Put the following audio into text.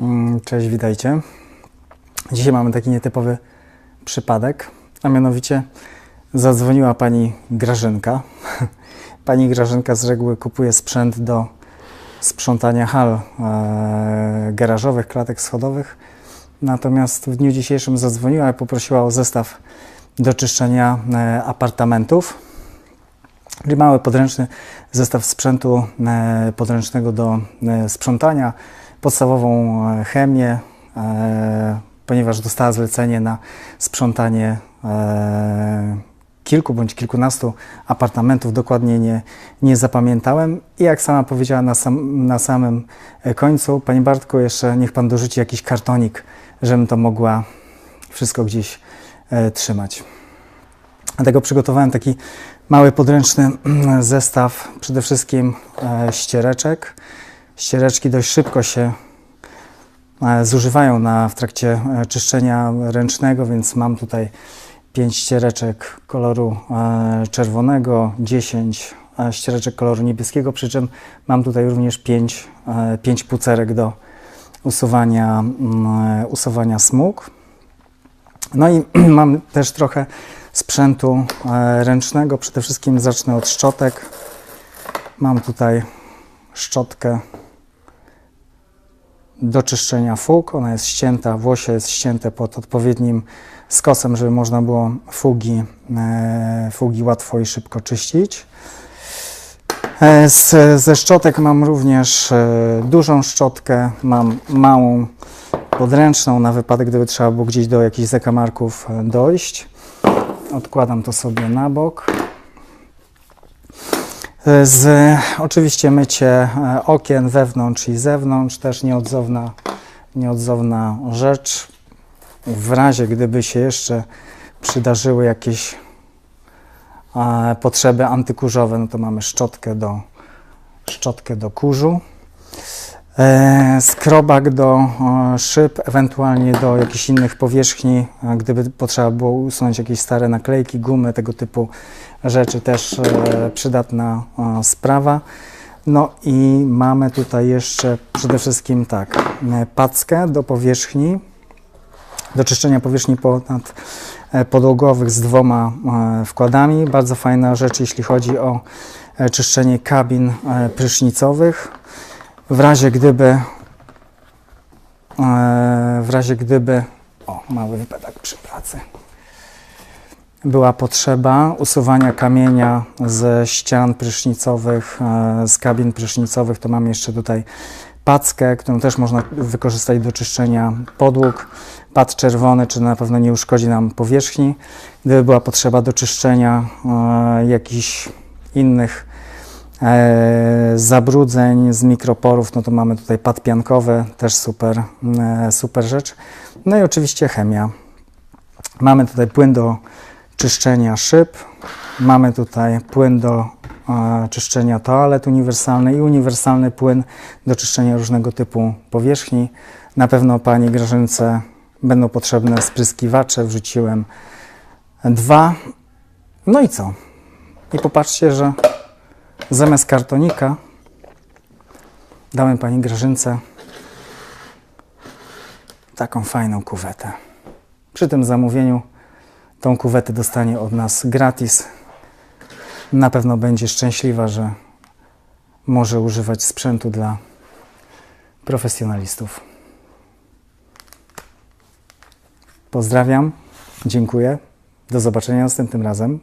Mm, Cześć, witajcie. Dzisiaj mamy taki nietypowy przypadek, a mianowicie zadzwoniła pani Grażynka. Pani Grażynka z reguły kupuje sprzęt do sprzątania hal e, garażowych, klatek schodowych. Natomiast w dniu dzisiejszym zadzwoniła i poprosiła o zestaw do czyszczenia e, apartamentów. Czyli mały podręczny zestaw sprzętu e, podręcznego do sprzątania, podstawową e, chemię, e, ponieważ dostała zlecenie na sprzątanie e, kilku bądź kilkunastu apartamentów, dokładnie nie, nie zapamiętałem. I jak sama powiedziała na, sam, na samym końcu, Pani Bartku, jeszcze niech Pan dorzuci jakiś kartonik, żebym to mogła wszystko gdzieś e, trzymać. Dlatego przygotowałem taki mały podręczny zestaw przede wszystkim e, ściereczek. Ściereczki dość szybko się e, zużywają na, w trakcie e, czyszczenia ręcznego, więc mam tutaj 5 ściereczek koloru e, czerwonego, 10 e, ściereczek koloru niebieskiego, przy czym mam tutaj również 5, e, 5 pucerek do usuwania, mm, usuwania smug. No i mam też trochę sprzętu ręcznego. Przede wszystkim zacznę od szczotek. Mam tutaj szczotkę do czyszczenia fug. Ona jest ścięta, włosie jest ścięte pod odpowiednim skosem, żeby można było fugi, e, fugi łatwo i szybko czyścić. E, Z, ze szczotek mam również e, dużą szczotkę, mam małą podręczną na wypadek, gdyby trzeba było gdzieś do jakichś zakamarków dojść. Odkładam to sobie na bok. E, Z, oczywiście mycie e, okien wewnątrz i zewnątrz, też nieodzowna, nieodzowna rzecz. W razie gdyby się jeszcze przydarzyły jakieś e, potrzeby antykurzowe, no to mamy szczotkę do, szczotkę do kurzu. E, Skrobak do szyb, ewentualnie do jakichś innych powierzchni, gdyby potrzeba było usunąć jakieś stare naklejki, gumy, tego typu rzeczy, też e, przydatna sprawa. No i mamy tutaj jeszcze przede wszystkim tak, e, packę do powierzchni, do czyszczenia powierzchni ponad podłogowych z dwoma wkładami. Bardzo fajna rzecz, jeśli chodzi o czyszczenie kabin prysznicowych. W razie gdyby, e, w razie gdyby, o, mały wypadek przy pracy, była potrzeba usuwania kamienia ze ścian prysznicowych, e, z kabin prysznicowych, to mam jeszcze tutaj packę, którą też można wykorzystać do czyszczenia podłóg. Pad czerwony, czy na pewno nie uszkodzi nam powierzchni. Gdyby była potrzeba do czyszczenia e, jakichś innych e, zabrudzeń z mikroporów, no to mamy tutaj pad piankowy, też super, e, super rzecz. No i oczywiście chemia. Mamy tutaj płyn do czyszczenia szyb, mamy tutaj płyn do e, czyszczenia toalet uniwersalny i uniwersalny płyn do czyszczenia różnego typu powierzchni. Na pewno Pani Grażynce będą potrzebne spryskiwacze, wrzuciłem dwa. No i co? I popatrzcie, że zamiast kartonika dałem Pani Grażynce taką fajną kuwetę. Przy tym zamówieniu tą kuwetę dostanie od nas gratis. Na pewno będzie szczęśliwa, że może używać sprzętu dla profesjonalistów. Pozdrawiam, dziękuję. Do zobaczenia następnym razem.